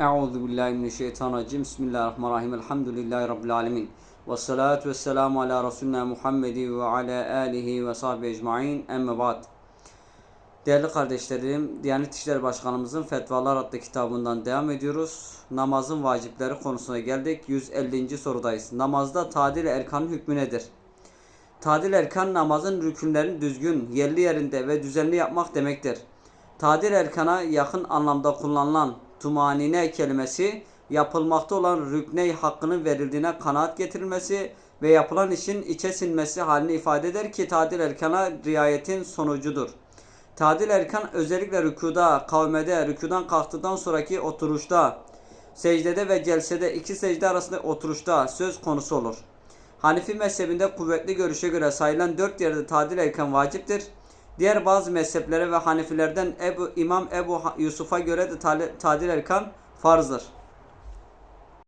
Euzu billahi mineşşeytanirracim. Bismillahirrahmanirrahim. Elhamdülillahi rabbil alamin. Ve salatu vesselamu ala Resulina Muhammedi ve ala alihi ve sahbihi ecmaîn. Emme ba'd. Değerli kardeşlerim, Diyanet İşleri Başkanımızın Fetvalar adlı kitabından devam ediyoruz. Namazın vacipleri konusuna geldik. 150. sorudayız. Namazda tadil erkanın hükmü nedir? Tadil erkan namazın rükünlerini düzgün, yerli yerinde ve düzenli yapmak demektir. Tadil erkana yakın anlamda kullanılan tumanine kelimesi yapılmakta olan rükney hakkının verildiğine kanaat getirilmesi ve yapılan işin içe sinmesi halini ifade eder ki tadil erkana riayetin sonucudur. Tadil erkan özellikle rükuda, kavmede, rükudan kalktıktan sonraki oturuşta, secdede ve celsede iki secde arasında oturuşta söz konusu olur. Hanifi mezhebinde kuvvetli görüşe göre sayılan dört yerde tadil erken vaciptir. Diğer bazı mezheplere ve Hanifilerden Ebu, İmam Ebu Yusuf'a göre de tadil erkan farzdır.